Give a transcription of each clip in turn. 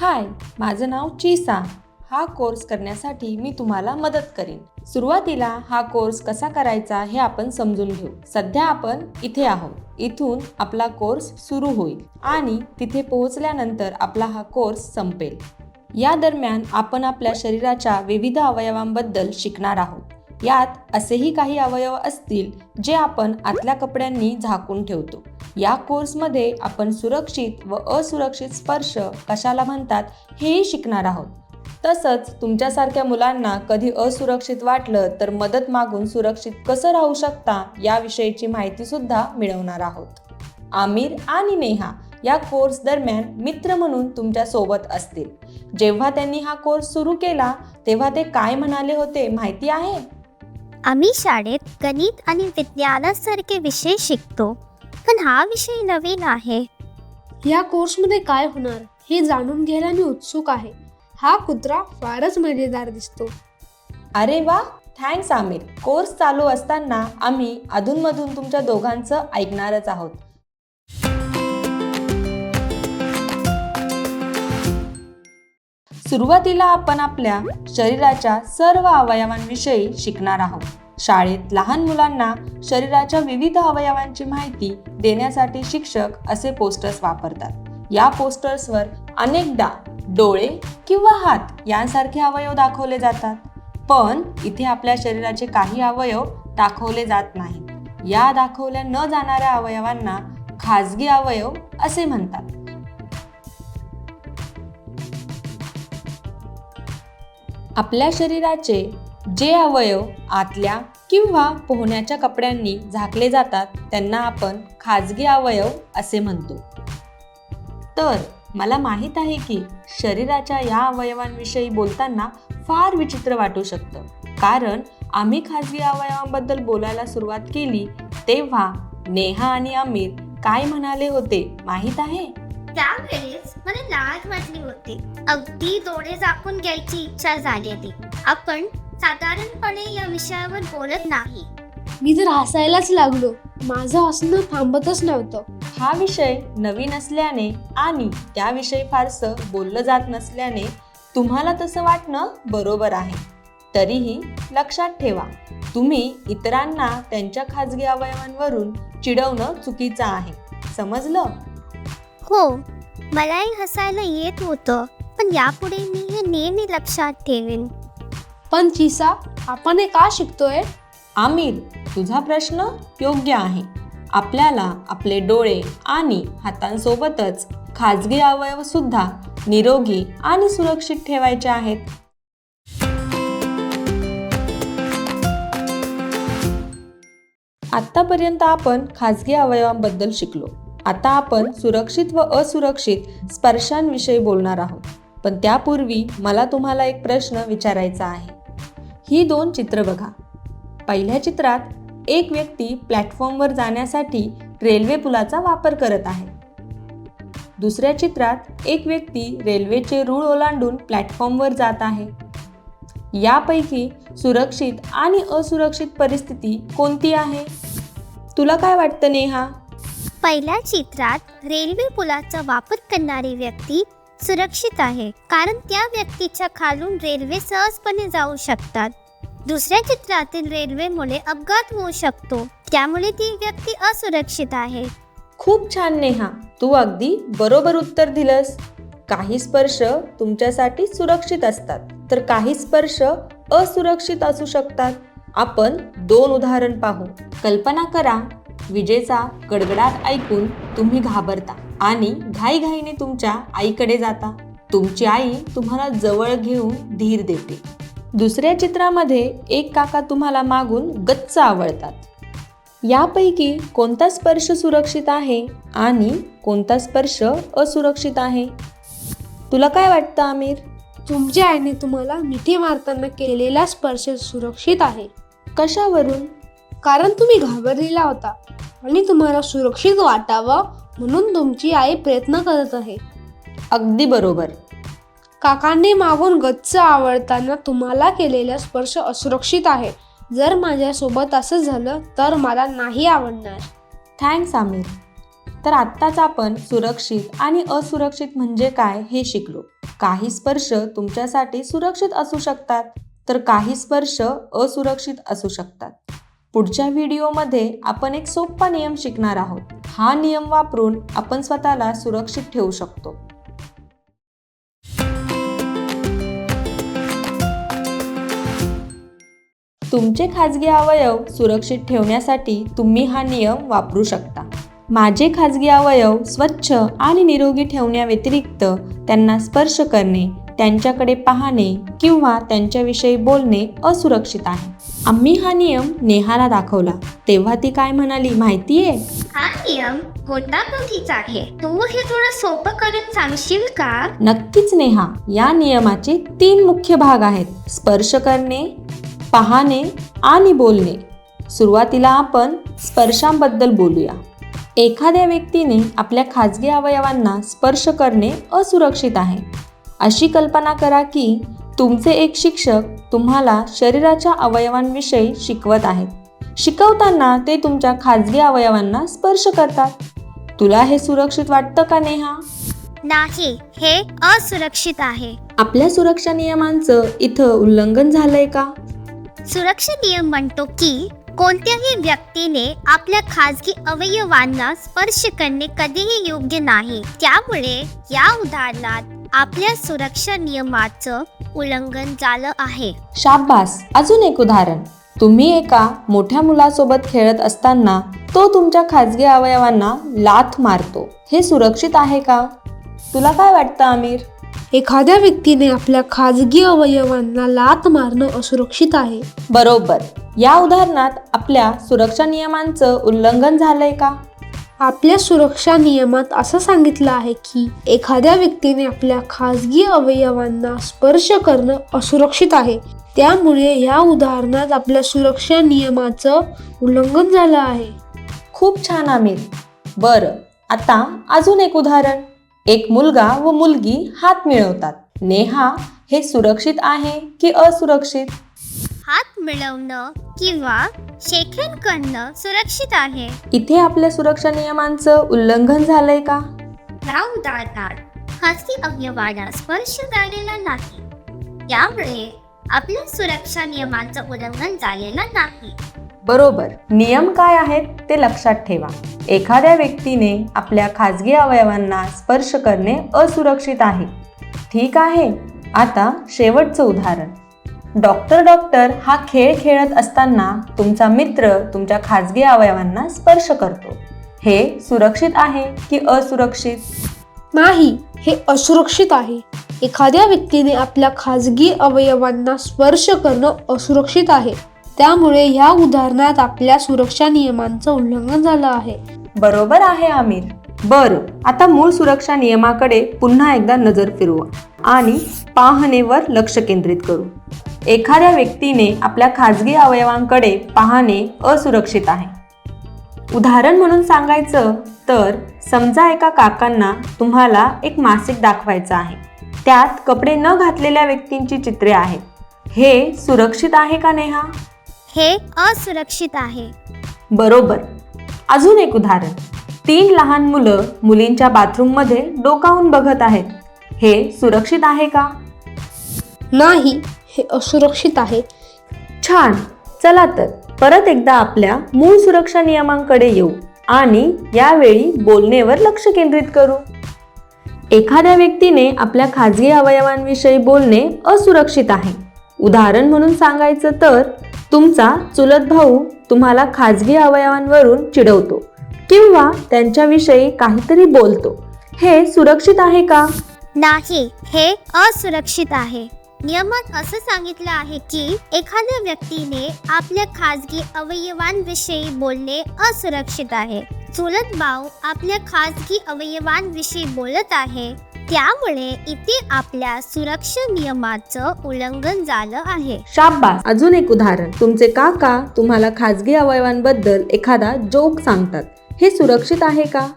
हाय माझं नाव चीसा. हा कोर्स करण्यासाठी मी तुम्हाला मदत करीन. सुरुवातीला हा कोर्स कसा करायचा हे आपण समजून घेऊ. सध्या आपण इथे आहोत. इथून आपला कोर्स सुरू होईल आणि तिथे पोहोचल्यानंतर आपला हा कोर्स संपेल. या दरम्यान आपण आपल्या शरीराच्या विविध अवयवांबद्दल शिकणार आहोत. यात असेही काही अवयव असतील जे आपण आतल्या कपड्यांनी झाकून ठेवतो. या कोर्समध्ये आपण सुरक्षित व असुरक्षित स्पर्श कशाला म्हणतात हेही शिकणार आहोत. तसंच तुमच्यासारख्या मुलांना कधी असुरक्षित वाटलं तर मदत मागून सुरक्षित कसं राहू शकता याविषयीची माहितीसुद्धा मिळवणार आहोत. आमिर आणि नेहा या कोर्स दरम्यान मित्र म्हणून तुमच्यासोबत असतील. जेव्हा त्यांनी हा कोर्स सुरू केला तेव्हा ते काय म्हणाले होते माहिती आहे? आम्ही शाळेत गणित आणि विज्ञानासारखे विषय शिकतो. पण हा विषय नवीन आहे. या कोर्समध्ये काय होणार हे जाणून घ्यायला मी उत्सुक आहे. हा कुत्रा फारच मजेदार दिसतो. अरे वा! थँक्स आमिर. कोर्स चालू असताना आम्ही अधूनमधून तुमच्या दोघांचं ऐकणारच आहोत. सुरुवातीला आपण आपल्या शरीराच्या सर्व अवयवांविषयी शिकणार आहोत. शाळेत लहान मुलांना शरीराच्या विविध अवयवांची माहिती देण्यासाठी शिक्षक असे पोस्टर्स वापरतात. या पोस्टर्सवर अनेकदा डोळे किंवा हात यांसारखे अवयव दाखवले जातात. पण इथे आपल्या शरीराचे काही अवयव दाखवले जात नाहीत. या दाखवल्या न जाणाऱ्या अवयवांना खाजगी अवयव असे म्हणतात. आपल्या शरीराचे जे अवयव आतल्या किंवा पोहण्याच्या कपड्यांनी झाकले जातात त्यांना आपण खाजगी अवयव असे म्हणतो. तर मला माहीत आहे की शरीराच्या या अवयवांविषयी बोलताना फार विचित्र वाटू शकतं. कारण आम्ही खाजगी अवयवांबद्दल बोलायला सुरुवात केली तेव्हा नेहा आणि आमिर काय म्हणाले होते माहीत आहे? त्यावेळेस मला लाज वाटली होती. अगदी डोळे झाकून घ्यायची इच्छा झाली होती आपण साधारणपणे या विषयावर बोलत नाही. मी तर हसायलाच लागलो. माझं हसणं थांबतच नव्हतं. हा विषय नवीन असल्याने आणि त्याविषयी फारसं बोललं जात नसल्याने तुम्हाला तसं वाटणं बरोबर आहे. तरीही लक्षात ठेवा तुम्ही इतरांना त्यांच्या खाजगी अवयवांवरून चिडवणं चुकीचं आहे. समजलं? हो मलाही हसायला येत होतं पण यापुढे मी हे नेहमी लक्षात ठेवेन. पण चिसा आपण हे का शिकतोय? आमिर तुझा प्रश्न योग्य आहे. आपल्याला आपले डोळे आणि हातांसोबतच खाजगी अवयव सुद्धा निरोगी आणि सुरक्षित ठेवायचे आहेत. आत्तापर्यंत आपण खाजगी अवयवांबद्दल शिकलो. आता आपण सुरक्षित व असुरक्षित स्पर्शांविषयी बोलणार आहोत. पण त्यापूर्वी मला तुम्हाला एक प्रश्न विचारायचा आहे. ही दोन चित्र बघा. पहिल्या चित्रात एक व्यक्ती प्लॅटफॉर्मवर जाण्यासाठी रेल्वे पुलाचा वापर करत आहे. दुसऱ्या चित्रात एक व्यक्ती रेल्वेचे रूळ ओलांडून प्लॅटफॉर्मवर जात आहे. यापैकी सुरक्षित आणि असुरक्षित परिस्थिती कोणती आहे? तुला काय वाटतं नेहा? पहिल्या चित्रात रेल्वे पुलाचा वापर करणारी व्यक्ती सुरक्षित आहे कारण त्या व्यक्तीच्या खालून रेल्वे सहजपणे जाऊ शकतात. दुसऱ्या चित्रातील रेल्वेमुळे अपघात होऊ शकतो त्यामुळे ती व्यक्ती असुरक्षित आहे. खूप छान नेहा तू अगदी बरोबर उत्तर दिलंस. काही स्पर्श तुमच्यासाठी सुरक्षित असतात तर काही स्पर्श असुरक्षित असू शकतात. आपण दोन उदाहरण पाहू. कल्पना करा विजेचा गडगडाट ऐकून तुम्ही घाबरता. आणि घाईघाईने तुमच्या आईकडे जाता. तुमची आई तुम्हाला जवळ घेऊन धीर देते. दुसऱ्या चित्रामध्ये एक काका तुम्हाला मागून गच्च आवळतात. यापैकी कोणता स्पर्श सुरक्षित आहे आणि कोणता स्पर्श असुरक्षित आहे? तुला काय वाटतं आमिर? तुमच्या आईने तुम्हाला मिठी मारताना केलेला स्पर्श सुरक्षित आहे. कशावरून? कारण तुम्ही घाबरलेला होता आणि तुम्हाला सुरक्षित वाटावं म्हणून तुमची आई प्रयत्न करत आहे. अगदी बरोबर. काकांनी मागून गच्च आवडताना तुम्हाला केलेला स्पर्श असुरक्षित आहे. जर माझ्यासोबत असं झालं तर मला नाही आवडणार. थँक्स आमिर. तर आत्ताच आपण सुरक्षित आणि असुरक्षित म्हणजे काय हे शिकलो. काही स्पर्श तुमच्यासाठी सुरक्षित असू शकतात तर काही स्पर्श असुरक्षित असू शकतात. पुढच्या व्हिडिओमध्ये आपण एक सोपा नियम शिकणार आहोत. हा नियम वापरून आपण स्वतःला सुरक्षित ठेवू शकतो. तुमचे खाजगी अवयव सुरक्षित ठेवण्यासाठी तुम्ही हा नियम वापरू शकता. माझे खाजगी अवयव स्वच्छ आणि निरोगी ठेवण्याव्यतिरिक्त त्यांना स्पर्श करणे त्यांच्याकडे पाहणे किंवा त्यांच्याविषयी बोलणे असुरक्षित आहे. आम्ही हा नियम नेहाला दाखवला. तेव्हा ती काय म्हणाली माहितीये? हा नियम गोंडागोंडीचा आहे. तू हे थोडं सोपं करून सांगशील का? नक्कीच नेहा. या नियमाचे तीन मुख्य भाग आहेत. स्पर्श करणे पाहणे आणि बोलणे. सुरुवातीला आपण स्पर्शांबद्दल बोलूया. एखाद्या व्यक्तीने आपल्या खाजगी अवयवांना स्पर्श करणे असुरक्षित आहे. अशी कल्पना करा की तुमचे एक शिक्षक तुम्हाला शरीराच्या अवयवांविषयी शिकवत आहेत. शिकवताना ते तुमच्या खाजगी अवयवांना स्पर्श करतात. तुला हे सुरक्षित वाटतं का नेहा? नाही हे असुरक्षित आहे. आपल्या सुरक्षा नियमांचं इथं उल्लंघन झालंय का? सुरक्षा नियम म्हणतो की कोणत्याही व्यक्तीने आपल्या खाजगी अवयवांना स्पर्श करणे कधीही योग्य नाही. त्यामुळे या उदाहरणात आपल्या सुरक्षा नियमाचं उल्लंघन झालं आहे. शाब्बास अजून एक उदाहरण. तुम्ही एका मोठ्या मुलासोबत खेळत असताना तो तुमच्या खाजगी अवयवांना लाथ मारतो. हे सुरक्षित आहे का? तुला काय वाटतं आमिर? एखाद्या व्यक्तीने आपल्या खाजगी अवयवांना लात मारणं असुरक्षित आहे. बरोबर. या उदाहरणात आपल्या सुरक्षा नियमांचं उल्लंघन झालंय का? आपल्या सुरक्षा नियमात असं सांगितलं आहे की एखाद्या व्यक्तीने आपल्या खाजगी अवयवांना स्पर्श करणं असुरक्षित आहे. त्यामुळे या उदाहरणात आपल्या सुरक्षा नियमाचं उल्लंघन झालं आहे. खूप छान आमिर. बरं आता अजून एक उदाहरण. एक मुलगा व मुलगी हात मिळवतात. नेहा हे सुरक्षित आहे की असुरक्षित? हात मिळवणं किंवा शेखन करणं सुरक्षित आहे. इथे आपल्या सुरक्षा नियमांचं उल्लंघन झालंय का? या उदाहरणात खाजगी अवयवाला स्पर्श झालेला नाही. त्यामुळे आपल्या सुरक्षा नियमांचं उल्लंघन झालेलं नाही. बरोबर. नियम काय आहेत ते लक्षात ठेवा. एखाद्या व्यक्तीने आपल्या खाजगी अवयवांना स्पर्श करणे असुरक्षित आहे. ठीक आहे. आता शेवटचं उदाहरण. डॉक्टर डॉक्टर हा खेळ खेळत असताना तुमचा मित्र तुमच्या खाजगी अवयवांना स्पर्श करतो. हे सुरक्षित आहे की असुरक्षित? नाही हे असुरक्षित आहे. एखाद्या व्यक्तीने आपल्या खाजगी अवयवांना स्पर्श करणं असुरक्षित आहे. त्यामुळे या उदाहरणात आपल्या सुरक्षा नियमांचं उल्लंघन झालं आहे. बरोबर आहे आमिर. बरं आता मूळ सुरक्षा नियमाकडे पुन्हा एकदा नजर फिरवा आणि पाहणेवर लक्ष केंद्रित करू. एखाद्या व्यक्तीने आपल्या खाजगी अवयवांकडे पाहणे असुरक्षित आहे. उदाहरण म्हणून सांगायचं तर समजा एका काकांना तुम्हाला एक मासिक दाखवायचं आहे. त्यात कपडे न घातलेल्या व्यक्तींची चित्रे आहेत. हे सुरक्षित आहे का नेहा? हे असुरक्षित आहे. बरोबर. अजून एक उदाहरण. तीन लहान मुलं मुलींच्या बाथरूममध्ये डोकावून बघत आहेत. हे सुरक्षित आहे का? नाही. हे असुरक्षित आहे. छान. चला तर परत एकदा आपल्या मूळ सुरक्षा नियमांकडे येऊ आणि यावेळी बोलणेवर लक्ष केंद्रित करू. एखाद्या व्यक्तीने आपल्या खाजगी अवयवांविषयी बोलणे असुरक्षित आहे. उदाहरण म्हणून सांगायचं तर तुमचा चुलत भाऊ तुम्हाला खाजगी अवयवांवरून चिडवतो किंवा त्यांच्याविषयी काहीतरी बोलतो. हे सुरक्षित आहे का? नाही हे असुरक्षित आहे. नियमात असं सांगितलं आहे की एखाद्या व्यक्तीने आपल्या खाजगी अवयवांविषयी बोलणे असुरक्षित आहे. चुलत भाऊ आपल्या खाजगी अवयवांविषयी बोलत आहे. त्यामुळे इथे आपल्या सुरक्षा नियमाचं उल्लंघन झालं आहे. शाब्बास अजून एक उदाहरण. तुमचे काका तुम्हाला खाजगी अवयवांबद्दल एखादा जोक सांगतात. हे सुरक्षित आहे का?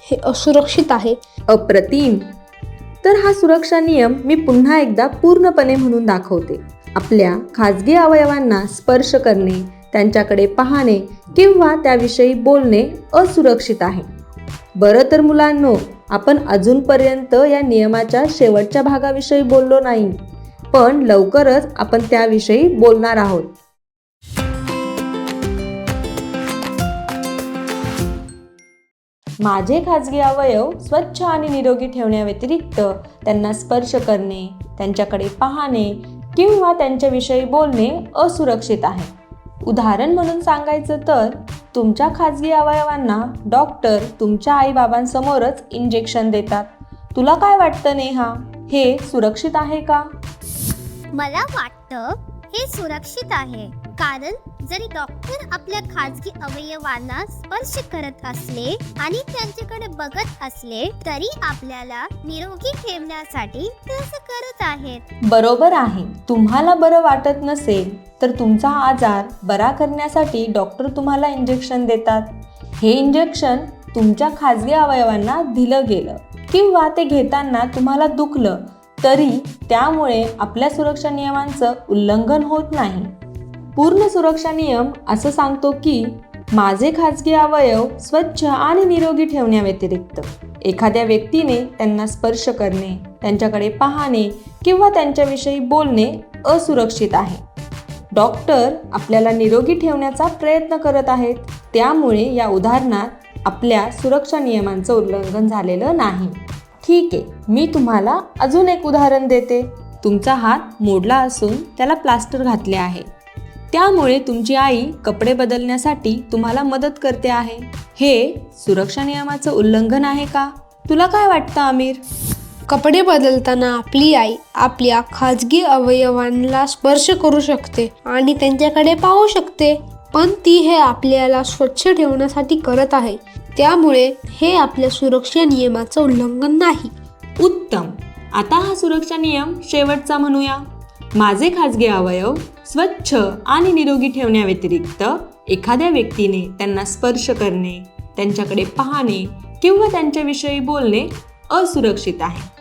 हे असुरक्षित आहे. अप्रतिम. तर हा सुरक्षा नियम मी पुन्हा एकदा पूर्णपणे म्हणून दाखवते. आपल्या खाजगी अवयवांना स्पर्श करणे त्यांच्याकडे पाहणे किंवा त्याविषयी बोलणे असुरक्षित आहे. बरं तर मुलांनो आपण अजूनपर्यंत या नियमाच्या शेवटच्या भागाविषयी बोललो नाही पण लवकरच आपण त्याविषयी बोलणार आहोत. माझे खाजगी अवयव स्वच्छ आणि निरोगी ठेवण्याव्यतिरिक्त त्यांना स्पर्श करणे त्यांच्याकडे पाहणे किंवा त्यांच्याविषयी बोलणे असुरक्षित आहे. उदाहरण म्हणून सांगायचं तर तुमच्या खाजगी अवयवांना डॉक्टर तुमच्या आईबाबांसमोरच इंजेक्शन देतात. तुला काय वाटतं नेहा? हे सुरक्षित आहे का? मला वाटतं हे सुरक्षित आहे कारण जरी डॉक्टर आपल्या खाजगी अवयवांना स्पर्श करत असले आणि त्यांच्याकडे बघत असले तरी आपल्याला निरोगी ठेवण्यासाठी ते असं करत आहेत. बरोबर आहे. तुम्हाला बरं वाटत नसेल तर तुमचा आजार बरा करण्यासाठी डॉक्टर तुम्हाला इंजेक्शन देतात. हे इंजेक्शन तुमच्या खाजगी अवयवांना दिलं गेलं किंवा ते घेताना तुम्हाला दुखलं तरी त्यामुळे आपल्या सुरक्षा नियमांचं उल्लंघन होत नाही. पूर्ण सुरक्षा नियम असं सांगतो की माझे खाजगी अवयव स्वच्छ आणि निरोगी ठेवण्याव्यतिरिक्त एखाद्या व्यक्तीने त्यांना स्पर्श करणे त्यांच्याकडे पाहणे किंवा त्यांच्याविषयी बोलणे असुरक्षित आहे. डॉक्टर आपल्याला निरोगी ठेवण्याचा प्रयत्न करत आहेत त्यामुळे या उदाहरणात आपल्या सुरक्षा नियमांचं उल्लंघन झालेलं नाही. ठीक आहे मी तुम्हाला अजून एक उदाहरण देते. तुमचा हात मोडला असून त्याला प्लास्टर घातले आहे. त्यामुळे तुमची आई कपडे बदलण्यासाठी तुम्हाला मदत करते आहे. हे सुरक्षा नियमाचं उल्लंघन आहे का? तुला काय वाटतं आमिर? कपडे बदलताना आपली आई आपल्या खाजगी अवयवांना स्पर्श करू शकते आणि त्यांच्याकडे पाहू शकते. पण ती हे आपल्याला स्वच्छ ठेवण्यासाठी करत आहे. त्यामुळे हे आपल्या सुरक्षा नियमाचं उल्लंघन नाही. उत्तम. आता हा सुरक्षा नियम शेवटचा म्हणूया. माझे खाजगी अवयव स्वच्छ आणि निरोगी ठेवण्याव्यतिरिक्त एखाद्या व्यक्तीने त्यांना स्पर्श करणे त्यांच्याकडे पाहणे किंवा त्यांच्याविषयी बोलणे असुरक्षित आहे.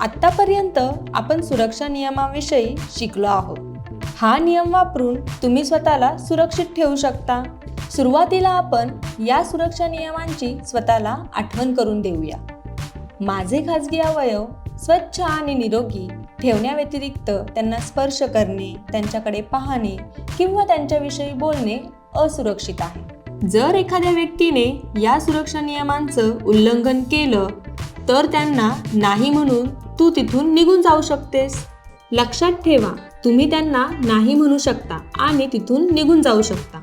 आत्तापर्यंत आपण सुरक्षा नियमाविषयी शिकलो आहोत. हा नियम वापरून तुम्ही स्वतःला सुरक्षित ठेवू शकता. सुरुवातीला आपण या सुरक्षा नियमांची स्वतःला आठवण करून देऊया. माझे खाजगी अवयव स्वच्छ आणि निरोगी ठेवण्याव्यतिरिक्त त्यांना स्पर्श करणे त्यांच्याकडे पाहणे किंवा त्यांच्याविषयी बोलणे असुरक्षित आहे. जर एखाद्या व्यक्तीने या सुरक्षा नियमांचं उल्लंघन केलं तर त्यांना नाही म्हणून तू तिथून निघून जाऊ शकतेस. लक्षात ठेवा तुम्ही त्यांना नाही म्हणू शकता आणि तिथून निघून जाऊ शकता.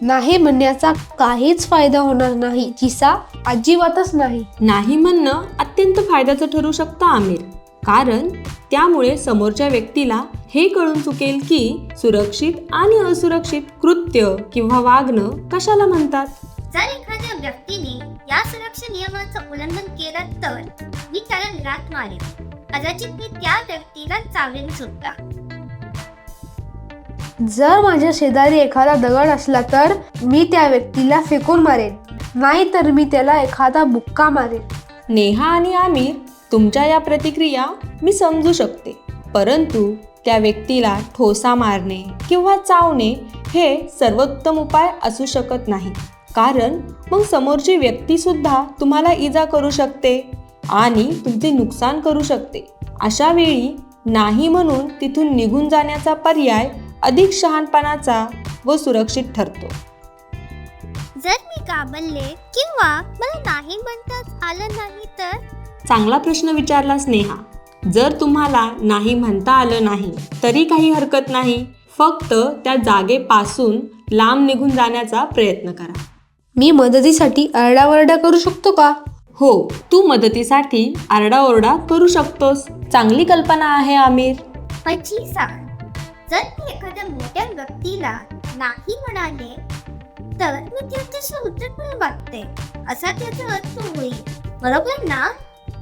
नाही म्हणण्याचा काहीच फायदा होणार नाही जिसा अजिबातच नाही. नाही म्हणणं अत्यंत फायद्याचं ठरू शकतं आमिर. कारण त्यामुळे समोरच्या व्यक्तीला हे कळून चुकेल की सुरक्षित आणि असुरक्षित कृत्य किंवा वागणं कशाला म्हणतात? जर एखाद्या व्यक्तीने या सुरक्षा नियमाचं उल्लंघन केलं तर मी त्याला लात मारेन. कदाचित मी त्या व्यक्तीला चावेन सुद्धा. जर माझ्या शेजारी एखादा दगड असला तर मी त्या व्यक्तीला फेकून मारेन. नाही तर मी त्याला एखादा बुक्का मारेन. नेहा आणि आमिर तुमच्या या प्रतिक्रिया मी समजू शकते. परंतु त्या व्यक्तीला ठोसा मारणे किंवा चावणे हे सर्वोत्तम उपाय असू शकत नाही. कारण मग समोरची व्यक्तीसुद्धा तुम्हाला इजा करू शकते आणि तुमचे नुकसान करू शकते. अशा वेळी नाही म्हणून तिथून निघून जाण्याचा पर्याय अधिक शहाणपणाचा व सुरक्षित ठरतो. जर मी काबलले किंवा मला नाही म्हणताच आलं नाही तर? चांगला प्रश्न विचारला स्नेहा. जर तुम्हाला नाही म्हणता आलं नाही तरी काही हरकत नाही. फक्त त्या जागेपासून लांब निघून जाण्याचा प्रयत्न करा. मी मदतीसाठी आरडाओरडा करू शकतो का? हो तू मदतीसाठी आरडाओरडा करू शकतोस. चांगली कल्पना आहे आमिर. पण सांग जर मी एखाद्या मोठ्या व्यक्तीला नाही म्हणाले तर मी त्याच्याशी उद्धटपणे वागते? असा त्याचा अर्थ होईल. बरोबर ना?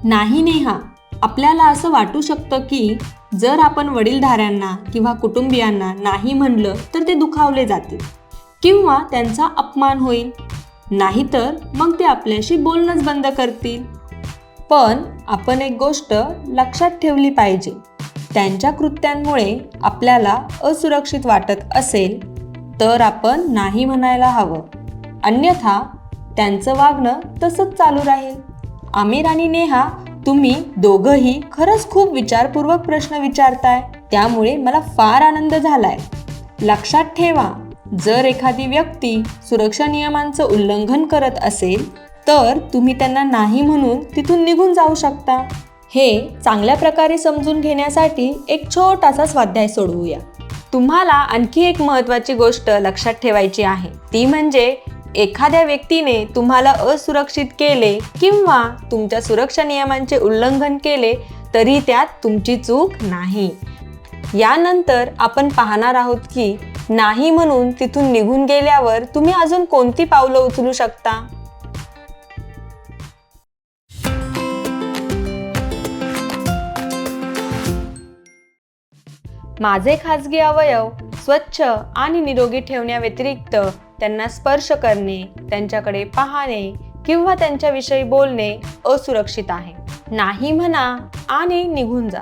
नाही नेहा आपल्याला असं वाटू शकतं की जर आपण वडीलधाऱ्यांना किंवा कुटुंबियांना नाही म्हणलं तर ते दुखावले जातील. किंवा त्यांचा अपमान होईल. नाहीतर मग ते आपल्याशी बोलणंच बंद करतील. पण आपण एक गोष्ट लक्षात ठेवली पाहिजे. त्यांच्या कृत्यांमुळे आपल्याला असुरक्षित वाटत असेल तर आपण नाही म्हणायला हवं. अन्यथा त्यांचं वागणं तसंच चालू राहील. आमिर आणि नेहा तुम्ही दोघंही खरंच खूप विचारपूर्वक प्रश्न विचारताय त्यामुळे मला फार आनंद झालाय. लक्षात ठेवा जर एखादी व्यक्ती सुरक्षा नियमांचं उल्लंघन करत असेल तर तुम्ही त्यांना नाही म्हणून तिथून निघून जाऊ शकता. हे चांगल्या प्रकारे समजून घेण्यासाठी एक छोटासा स्वाध्याय सोडवूया. तुम्हाला आणखी एक महत्त्वाची गोष्ट लक्षात ठेवायची आहे. ती म्हणजे एखाद्या व्यक्तीने तुम्हाला असुरक्षित केले किंवा तुमच्या सुरक्षा नियमांचे उल्लंघन केले तरी त्यात तुमची चूक नाही. यानंतर आपण पाहणार आहोत की नाही म्हणून तिथून निघून गेल्यावर तुम्ही अजून कोणती पावलं उचलू शकता? माझे खाजगी अवयव स्वच्छ आणि निरोगी ठेवण्याव्यतिरिक्त त्यांना स्पर्श करणे त्यांच्याकडे पाहणे किंवा त्यांच्याविषयी बोलणे असुरक्षित आहे. नाही म्हणा आणि निघून जा.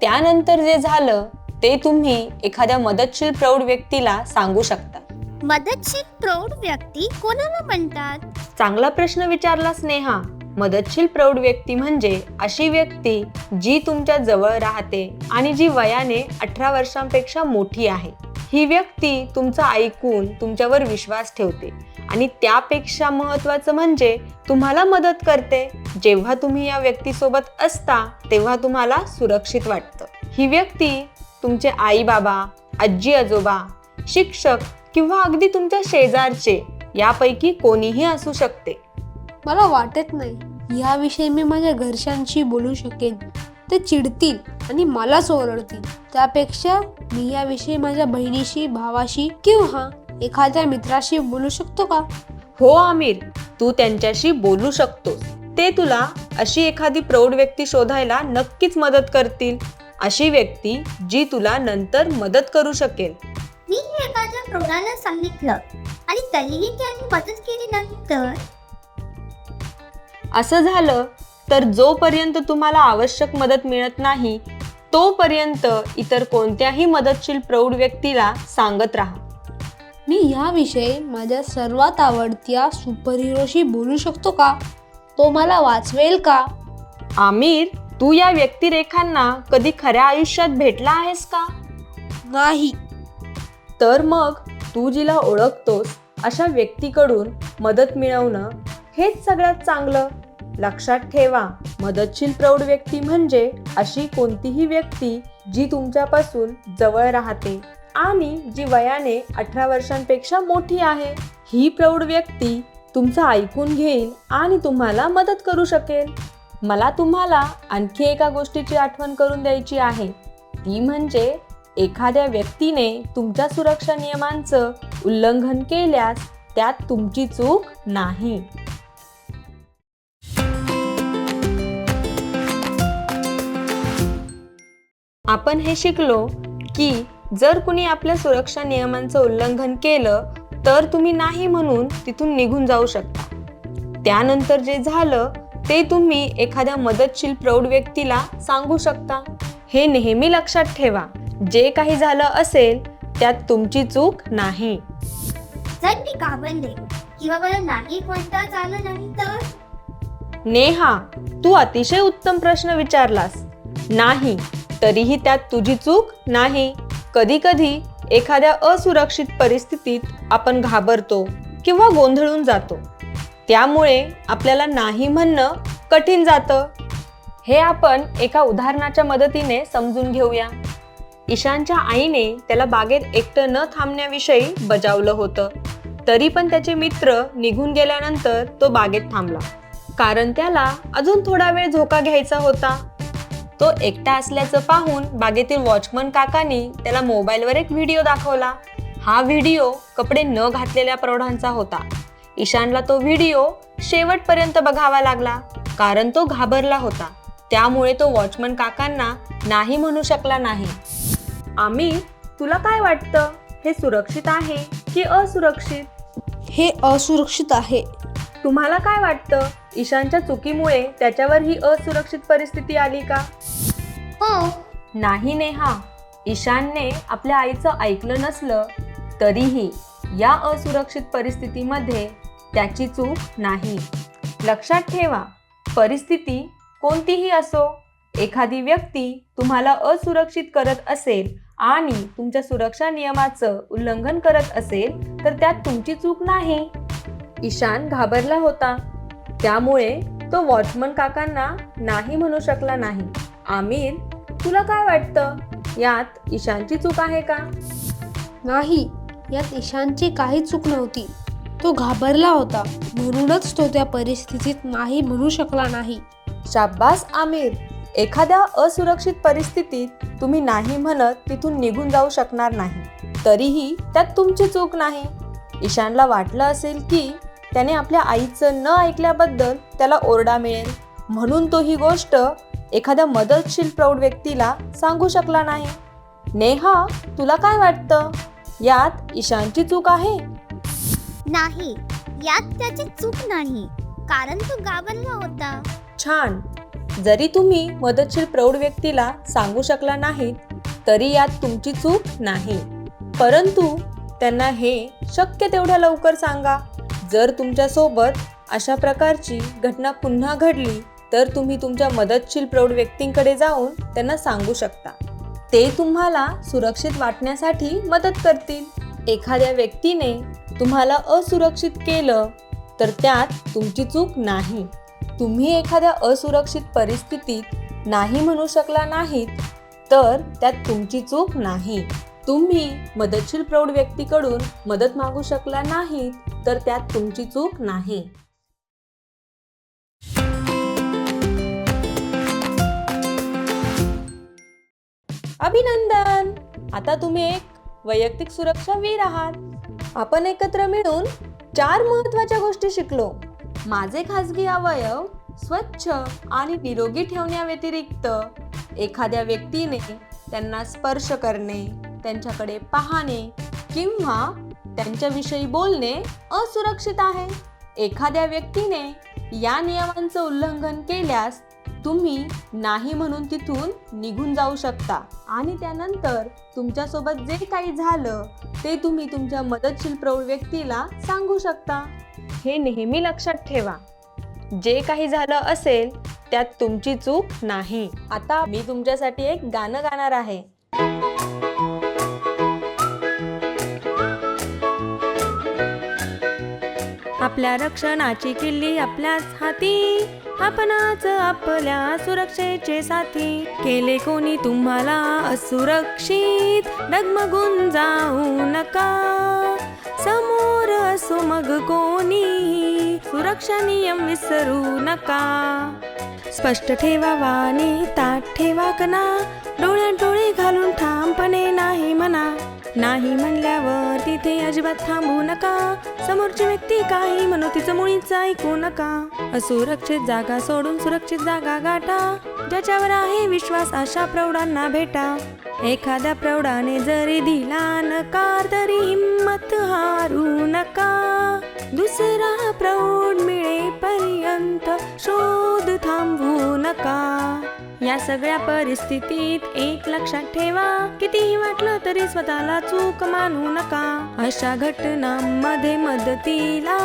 त्यानंतर जे झालं ते तुम्ही एखाद्या मदतशील प्रौढ व्यक्तीला सांगू शकता. मदतशील प्रौढ व्यक्ती कोणाला म्हणतात? चांगला प्रश्न विचारला स्नेहा. मदतशील प्रौढ व्यक्ती म्हणजे अशी व्यक्ती जी तुमच्या जवळ राहते आणि जी वयाने अठरा वर्षांपेक्षा मोठी आहे. ही व्यक्ती तुमचं ऐकून तुमच्यावर विश्वास ठेवते आणि त्यापेक्षा महत्त्वाचं म्हणजे तुम्हाला मदत करते. जेव्हा तुम्ही या व्यक्तीसोबत असता तेव्हा तुम्हाला सुरक्षित वाटतं. ही व्यक्ती तुमचे आई बाबा आजी आजोबा शिक्षक किंवा अगदी तुमच्या शेजारचे यापैकी कोणीही असू शकते. मला वाटत नाही. याविषयी मी माझ्या घरच्यांशी बोलू शकेन. ते चिडतील आणि मलाच ओरडतील त्यापेक्षा मी याविषयी माझ्या बहिणीशी भावाशी किंवा एखाद्या मित्राशी बोलू शकतो का? हो आमिर. तू त्यांच्याशी बोलू शकतोस. ते तुला अशी एखादी प्रौढ व्यक्ती शोधायला नक्कीच मदत करतील. अशी व्यक्ती जी तुला नंतर मदत करू शकेल. मी एखाद्या प्रौढाला सांगितलं आणि तरीही त्यांनी मदत केली नाही तर असं झालं तर जोपर्यंत तुम्हाला आवश्यक मदत मिळत नाही तोपर्यंत इतर कोणत्याही मदतशील प्रौढ व्यक्तीला सांगत राहा. मी याविषयी माझ्या सर्वात आवडत्या सुपर हिरोशी बोलू शकतो का? तो मला वाचवेल का? आमिर तू या व्यक्तिरेखांना कधी खऱ्या आयुष्यात भेटला आहेस का? नाही. तर मग तू जिला ओळखतोस अशा व्यक्तीकडून मदत मिळवणं हेच सगळ्यात चांगलं. लक्षात ठेवा मदतशील प्रौढ व्यक्ती म्हणजे अशी कोणतीही व्यक्ती जी तुमच्यापासून जवळ राहते आणि जी वयाने अठरा वर्षांपेक्षा मोठी आहे. ही प्रौढ व्यक्ती तुमचं ऐकून घेईल आणि तुम्हाला मदत करू शकेल. मला तुम्हाला आणखी एका गोष्टीची आठवण करून द्यायची आहे. ती म्हणजे एखाद्या व्यक्तीने तुमच्या सुरक्षा नियमांचं उल्लंघन केल्यास त्यात तुमची चूक नाही. आपण हे शिकलो की जर कुणी आपल्या सुरक्षा नियमांचं उल्लंघन केलं तर तुम्ही नाही म्हणून तिथून निघून जाऊ शकता. त्यानंतर जे झालं ते तुम्ही एखाद्या मदतशील प्रौढ व्यक्तीला सांगू शकता. हे नेहमी लक्षात ठेवा. जे काही झालं असेल त्यात तुमची चूक नाही. जर मी घाबरले किंवा मला नाही म्हणता आलं नाही तर? नेहा तू अतिशय उत्तम प्रश्न विचारलास. नाही. तरीही त्यात तुझी चूक नाही. कधी कधी एखाद्या असुरक्षित परिस्थितीत आपण घाबरतो किंवा गोंधळून जातो. त्यामुळे आपल्याला नाही म्हणणं कठीण जातं. हे आपण एका उदाहरणाच्या मदतीने समजून घेऊया. ईशानच्या आईने त्याला बागेत एकटं न थांबण्याविषयी बजावलं होतं. तरी पण त्याचे मित्र निघून गेल्यानंतर तो बागेत थांबला. कारण त्याला अजून थोडा वेळ झोका घ्यायचा होता. तो एकटा असल्याचं पाहून बागेतील वॉचमन काकांनी त्याला मोबाईलवर एक व्हिडिओ दाखवला. हा व्हिडिओ कपडे न घातलेल्या प्रौढांचा होता. ईशानला तो व्हिडिओ शेवटपर्यंत बघावा लागला कारण तो घाबरला होता. त्यामुळे तो वॉचमन काकांना नाही म्हणू शकला नाही. आम्ही तुला काय वाटतं? हे सुरक्षित आहे की असुरक्षित? हे असुरक्षित आहे. तुम्हाला काय वाटतं? ईशानच्या चुकीमुळे त्याच्यावर ही असुरक्षित परिस्थिती आली का? हो. नाही नेहा. ईशानने आपल्या आईचं ऐकलं नसलं तरीही या असुरक्षित परिस्थितीमध्ये त्याची चूक नाही. लक्षात ठेवा परिस्थिती कोणतीही असो एखादी व्यक्ती तुम्हाला असुरक्षित करत असेल आणि तुमच्या सुरक्षा नियमाचं उल्लंघन करत असेल तर त्यात तुमची चूक नाही. ईशान घाबरला होता. त्यामुळे तो वॉचमन काकांना नाही म्हणू शकला नाही. आमिर तुला काय वाटतं? यात ईशानची चूक आहे का? नाही यात ईशानची काही चूक नव्हती. तो घाबरला होता. म्हणूनच तो त्या परिस्थितीत नाही म्हणू शकला नाही. शाब्बास आमिर एखाद्या असुरक्षित परिस्थितीत तुम्ही नाही म्हणत तिथून निघून जाऊ शकणार नाही. तरीही त्यात तुमची चूक नाही. ईशानला वाटलं असेल की त्याने आपल्या आईचं न ऐकल्याबद्दल त्याला ओरडा मिळेल. म्हणून तो ही गोष्ट एखाद्या मदतशील प्रौढ व्यक्तीला सांगू शकला नाही. नेहा तुला काय वाटतं? यात ईशानची चूक आहे? नाही यात त्याची चूक नाही. कारण तो घाबरला होता. छान. जरी तुम्ही मदतशील प्रौढ व्यक्तीला सांगू शकला नाहीत तरी यात तुमची चूक नाही. परंतु त्यांना हे शक्य तेवढ्या लवकर सांगा. जर तुमच्यासोबत अशा प्रकारची घटना पुन्हा घडली तर तुम्ही तुमच्या मदतशील प्रौढ व्यक्तींकडे जाऊन त्यांना सांगू शकता. ते तुम्हाला सुरक्षित वाटण्यासाठी मदत करतील. एखाद्या व्यक्तीने तुम्हाला असुरक्षित केलं तर त्यात तुमची चूक नाही. तुम्ही एखाद्या असुरक्षित परिस्थितीत नाही म्हणू शकला नाहीत तर त्यात तुमची चूक नाही. तुम्ही मदतशील प्रौढ व्यक्तीकडून मदत मागू शकला नाहीत तर त्यात तुमची चूक नाही. अभिनंदन! आता तुम्ही एक वैयक्तिक सुरक्षा वीर आहात. आपण एकत्र मिळून चार महत्त्वाच्या गोष्टी शिकलो. माझे खासगी अवयव स्वच्छ आणि निरोगी ठेवण्याव्यतिरिक्त एखाद्या व्यक्तीने त्यांना स्पर्श करणे त्यांच्याकडे पाहणे किंवा त्यांच्याविषयी बोलणे असुरक्षित आहे. एखाद्या व्यक्तीने या नियमांचं उल्लंघन केल्यास तुम्ही नाही म्हणून तिथून निघून जाऊ शकता. आणि त्यानंतर तुमच्यासोबत जे काही झालं ते तुम्ही तुमच्या मदतशील प्रौढ व्यक्तीला सांगू शकता. हे नेहमी लक्षात ठेवा. जे काही झालं असेल त्यात तुमची चूक नाही. आता मी तुमच्यासाठी एक गाणं गाणार आहे. आपल्या रक्षणाची किल्ली आपल्याच हाती. आपणाच आपल्या सुरक्षेचे साथी. केले कोणी तुम्हाला असुरक्षित? डगमगून जाऊ नका. समोर असो मग कोणी? सुरक्षा नियम विसरू नका. स्पष्ट ठेवा वाणी ताट ठेवा कना डोळ्यात डोळे घालून ठामपणे नाही म्हणा. नाही म्हणल्यावर तिथे अजिबात थांबू नका. समोरची व्यक्ती काही म्हणू तिचं मुळीच ऐकू नका. असुरक्षित जागा सोडून सुरक्षित जागा गाठा. ज्याच्यावर आहे विश्वास अशा प्रौढांना भेटा. एखाद्या प्रौढाने जरी दिला नकार तरी हिम्मत हारू नका. दुसरा प्रौढ मिळेपर्यंत शोध थांबवू नका. या सगळ्या परिस्थितीत एक लक्षात ठेवा. कितीही वाटलं तरी स्वतःला चूक मानू नका. अशा घटनांमध्ये मदतीला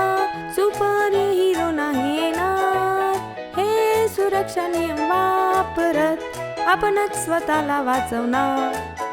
सुपर हिरो नाही येणार. हे सुरक्षा नियम वापरत आपणच स्वतःला वाचवणार.